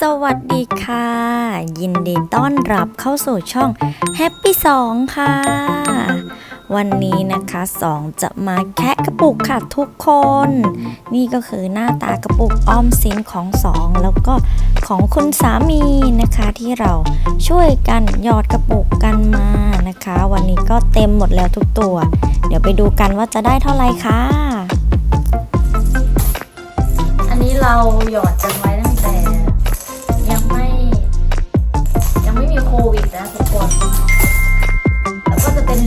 สวัสดีค่ะ ยินดีต้อนรับเข้าสู่ช่อง Happy 2ค่ะ วันนี้นะคะสองจะมาแคะกระปุกค่ะทุกคน นี่ก็คือหน้าตากระปุกออมสินของสองแล้วก็ของคุณสามีนะคะที่เราช่วยกันหยอดกระปุกกันมานะคะ วันนี้ก็เต็มหมดแล้วทุกตัว เดี๋ยวไปดูกันว่าจะได้เท่าไหร่ค่ะ อันนี้เราหยอดกันไว้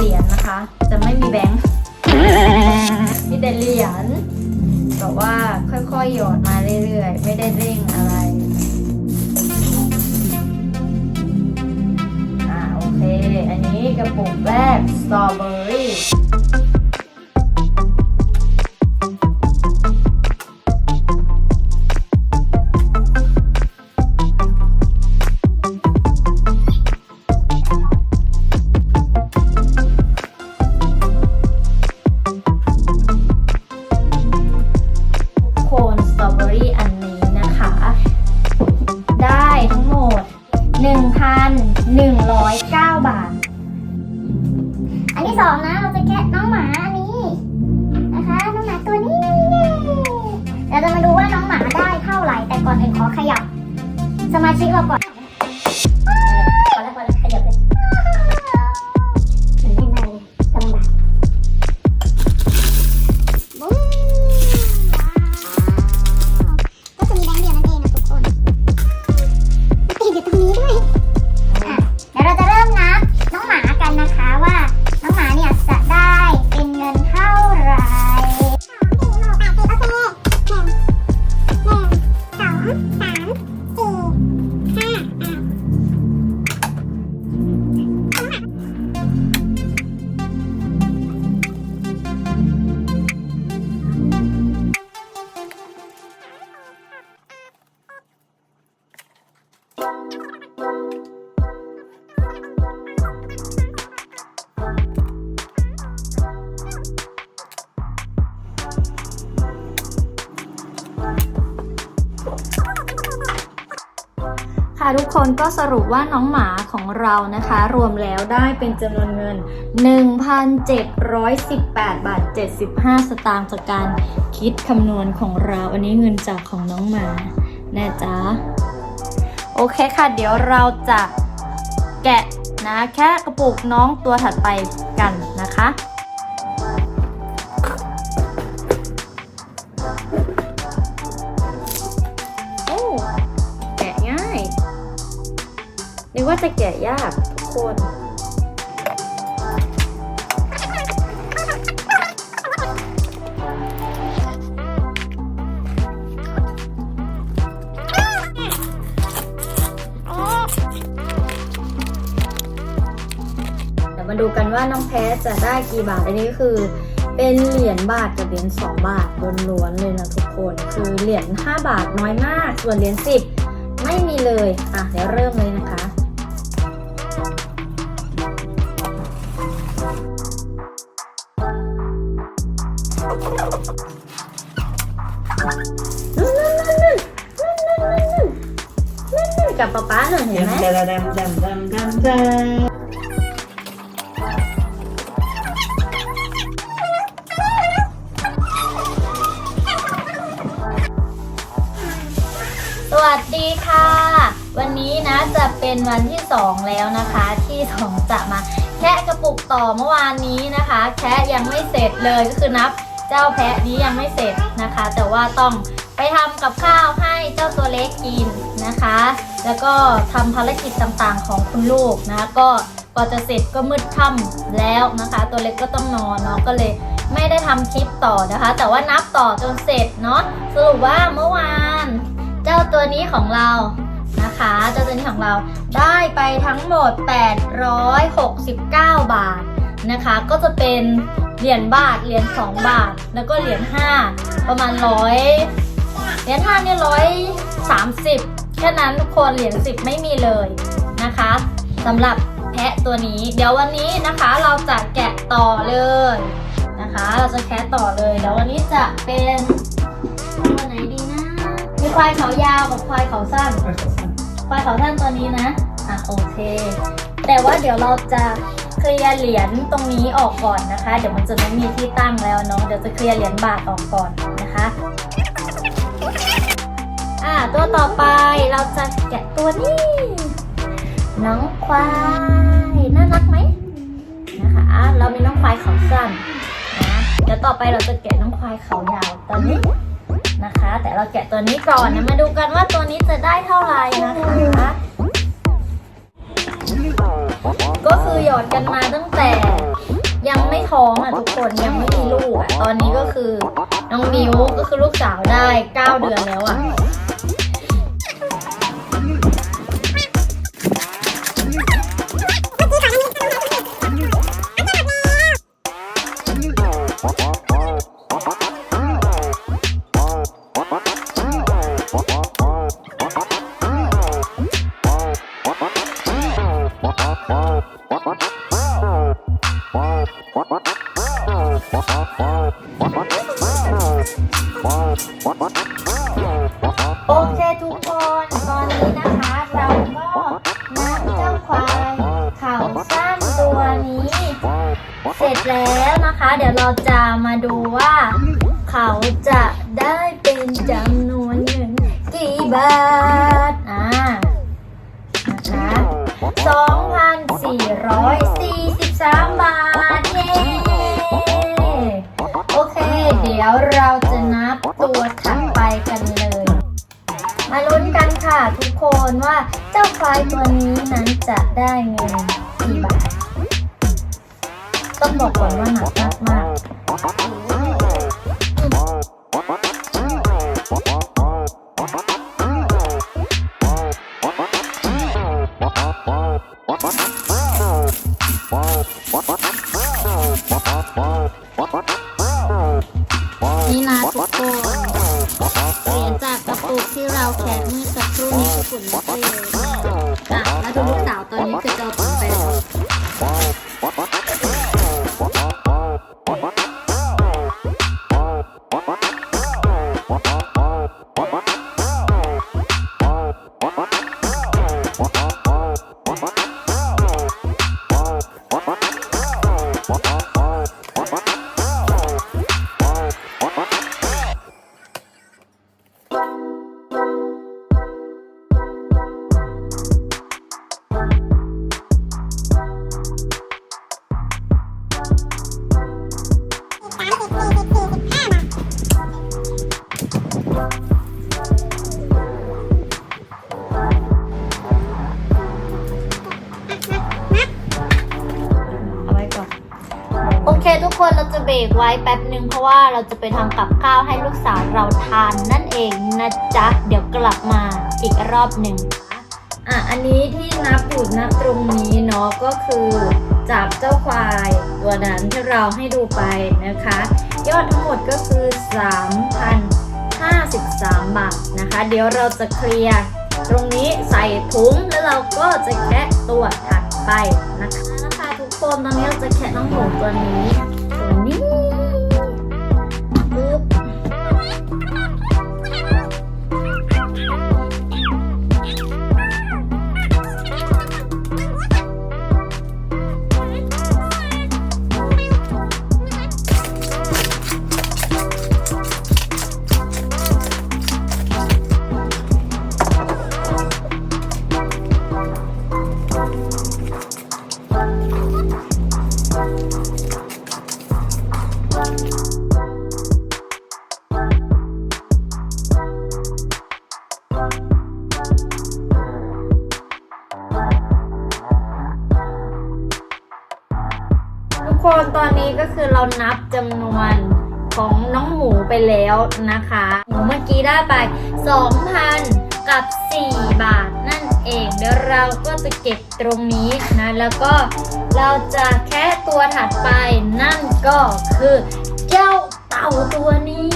เหรียญนะคะ จะไม่มีแบงค์มีแต่เหรียญแต่ว่าค่อยๆหยอดมาเรื่อยๆ ไม่ได้เร่งอะไรอ่าโอเค อันนี้กระปุกแรกสตรอเบอรี่ 109 บาท อันที่สองนะ เราจะแกะน้องหมาอันนี้นะคะ น้องหมาตัวนี้ เราจะมาดูว่าน้องหมาได้เท่าไหร่ แต่ก่อนอื่นขอขยับ สมาชิกเราก่อน คนก็สรุปว่าน้องหมาของเรานะคะ รวมแล้วได้เป็นจำนวนเงิน 1,718 บาท 75 สตางค์จากการคิดคำนวณของเรา อันนี้เงินจากของน้องหมาแน่จ๊ะ โอเคค่ะ เดี๋ยวเราจะแกะนะแค่กระปุกน้องตัวถัดไปกันนะคะ ว่าจะแกะยากทุกคน เดี๋ยวมาดูกันว่าน้องแพ้จะได้กี่บาท อันนี้คือเป็นเหรียญบาทกับเหรียญ2 บาทล้วนๆเลยนะทุกคน คือเหรียญ5บาทน้อยมาก ส่วนเหรียญ10 ไม่มีเลย อะ เดี๋ยวเริ่มเลยนะคะ กับป๊าป๊าหน่อยเห็นไหมดำดำดำดำดำสวัสดีค่ะ วันนี้นะจะเป็นวันที่ 2 แล้วนะคะ ที่สองจะมาแคะกระปุกต่อเมื่อวานนี้นะคะ แคะยังไม่เสร็จเลยก็คือนับ เจ้าแพะนี้ยังไม่เสร็จนะคะ แต่ว่าต้องไปทำกับข้าวให้เจ้าตัวเล็กกินนะคะ แล้วก็ทำภารกิจต่างๆของคุณลูกนะก็กว่าจะเสร็จก็มืดค่ำแล้วนะคะ ตัวเล็กก็ต้องนอนเนาะก็เลยไม่ได้ทำคลิปต่อนะคะ แต่ว่านับต่อจนเสร็จเนาะสรุปว่าเมื่อวาน เจ้าตัวนี้ของเรานะคะเจ้าตัวนี้ของเราได้ไปทั้งหมด 869 บาทนะคะ ก็จะเป็นเหรียญบาทเหรียญ2 บาท แล้วก็เหรียญ5ประมาณร้อยเหรียญ5เนี่ยร้อยสามสิบ แค่นั้นทุกคนเหรียญ10 ไม่มีเลยนะคะสำหรับแพะตัวนี้ เดี๋ยววันนี้นะคะเราจะแกะต่อเลยนะคะ เราจะแคะต่อเลยเดี๋ยววันนี้จะเป็นตัวไหนดีนะมีควายเขายาวกับควายเขาสั้นไปขอสั้นควายเขาสั้นตัวนี้นะอะโอเค แต่ว่าเดี๋ยวเราจะเคลียร์เหรียญตรงนี้ออกก่อนนะคะ เดี๋ยวมันจะไม่มีที่ตั้งแล้วเนาะเดี๋ยวจะเคลียร์เหรียญบาทออกก่อนนะคะ อะตัวต่อไปเราจะแกะตัวนี้ น้องควายน่ารักไหมนะคะอะเรามีน้องควายเขาสั้นนะเดี๋ยวต่อไปเราจะแกะน้องควายเขายาวตัวนี้นะคะ แต่เราแกะตัวนี้ก่อนนะมาดูกันว่าตัวนี้จะได้เท่าไหร่นะคะก็คือหยอดกันมาตั้งแต่ยังไม่ท้องอะทุกคนยังไม่มีลูกอะตอนนี้ก็คือน้องมิวก็คือลูกสาวได้ 9 เดือนแล้วอะ จะได้เป็นจำนวนเงินกี่บาท อ่า นะคะ2,443บาท เย้ โอเค เดี๋ยวเราจะนับตัวถัดไปกันเลย มาลุ้นกันค่ะทุกคนว่าเจ้าควายตัวนี้นั้นจะได้เงินกี่บาท ต้องบอกก่อนว่าหนักมากมาก แคะเมื่อสักครู่นี้คือฝุ่นไม่ได้เลย แป๊บหนึ่งเพราะว่าเราจะไปทำกับข้าวให้ลูกสาวเราทานนั่นเองนะจ๊ะ เดี๋ยวกลับมาอีกรอบหนึ่งอะอันนี้ที่นับอยู่นับตรงนี้เนาะก็คือจากเจ้าควายตัวนั้นที่เราให้ดูไปนะคะ ยอดทั้งหมดก็คือ 3,053 บาทนะคะ เดี๋ยวเราจะเคลียร์ตรงนี้ใส่ถุงแล้วเราก็จะแคะตัวถัดไปนะคะนะคะทุกคนตอนนี้เราจะแคะน้องหมูตัวนี้ แล้วนะคะหมูเมื่อกี้ได้ไป 2,000 กับ 4 บาทนั่นเอง เดี๋ยวเราก็จะเก็บตรงนี้นะ แล้วก็เราจะแค่ตัวถัดไปนั่นก็คือเจ้าเต่าตัวนี้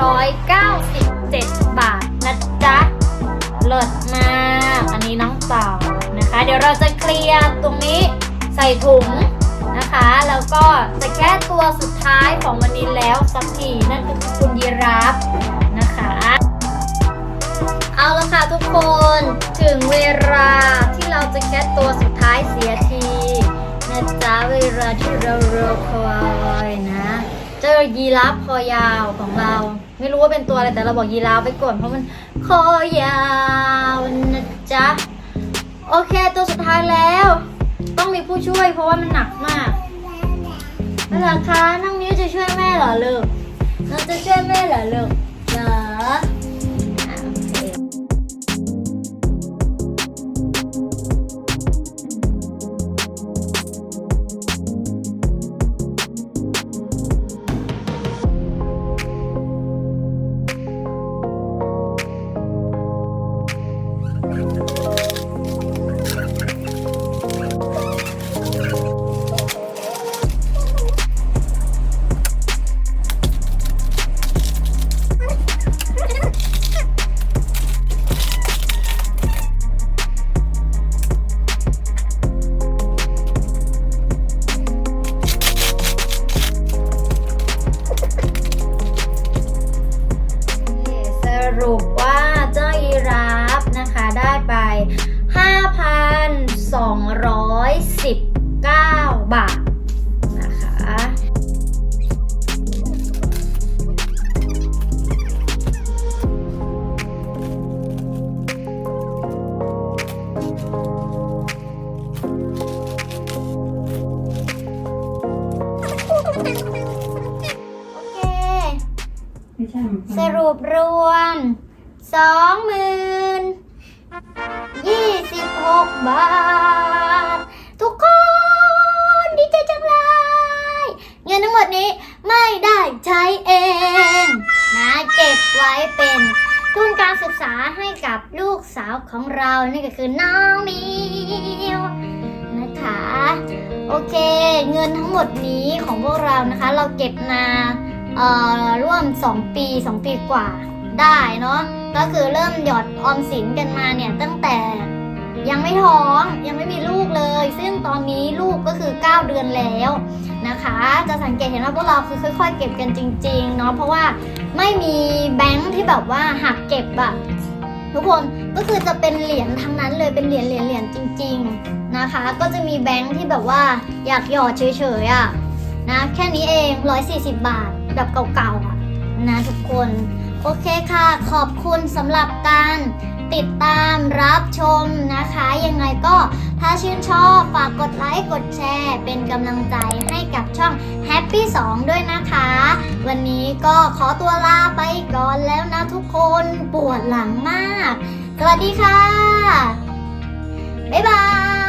3,697 บาทนะจ๊ะเลิศมาก อันนี้น้องเต่านะคะ เดี๋ยวเราจะเคลียร์ตรงนี้ใส่ถุงนะคะ แล้วก็จะแก้ตัวสุดท้ายของวันนี้แล้วสักทีนั่นก็คือคุณยีราฟนะคะ เอาละค่ะทุกคนถึงเวลาที่เราจะแก้ตัวสุดท้ายเสียทีนะจ๊ะเวลาที่เรารอคอยนะ เจอยีราฟคอยาวของเรา ไม่รู้ว่าเป็นตัวอะไรแต่เราบอกยีราฟไปก่อนเพราะมันคอยาวนะจ๊ะโอเคตัวสุดท้ายแล้ว ต้องมีผู้ช่วยเพราะว่ามันหนักมากนั่นแหละคะน้องมิ้วจะช่วยแม่เหรอลูกน้องจะช่วยแม่เหรอลูกเหรอ ลูกสาวของเรานี่ก็คือน้องมิวนะคะโอเค เงินทั้งหมดนี้ของพวกเรานะคะ เราเก็บมาเอ่อร่วม 2 ปี 2 ปีกว่าได้เนาะก็คือเริ่มหยอดออมสินกันมาเนี่ยตั้งแต่ยังไม่ท้องยังไม่มีลูกเลย ซึ่งตอนนี้ลูกก็คือ 9 เดือนแล้วนะคะ จะสังเกตเห็นว่าพวกเราคือค่อย ๆ เก็บกันจริง ๆ เนาะเพราะว่าไม่มีแบงค์ที่แบบว่าหักเก็บอะ ทุกคนก็คือจะเป็นเหรียญทั้งนั้นเลยเป็นเหรียญเหรียญเหรียญจริง ๆนะคะ ก็จะมีแบงค์ที่แบบว่าอยากหยอดเฉยๆอะนะแค่นี้เอง 140 บาทแบบเก่าๆอะนะทุกคน โอเคค่ะ ขอบคุณสำหรับการติดตามรับชมนะคะ ยังไงก็ถ้าชื่นชอบฝากกดไลค์กดแชร์ เป็นกำลังใจให้กับช่อง Happy 2 ด้วยนะคะ วันนี้ก็ขอตัวลาไปก่อนแล้วนะทุกคนปวดหลังมาก สวัสดีค่ะ บ๊ายบาย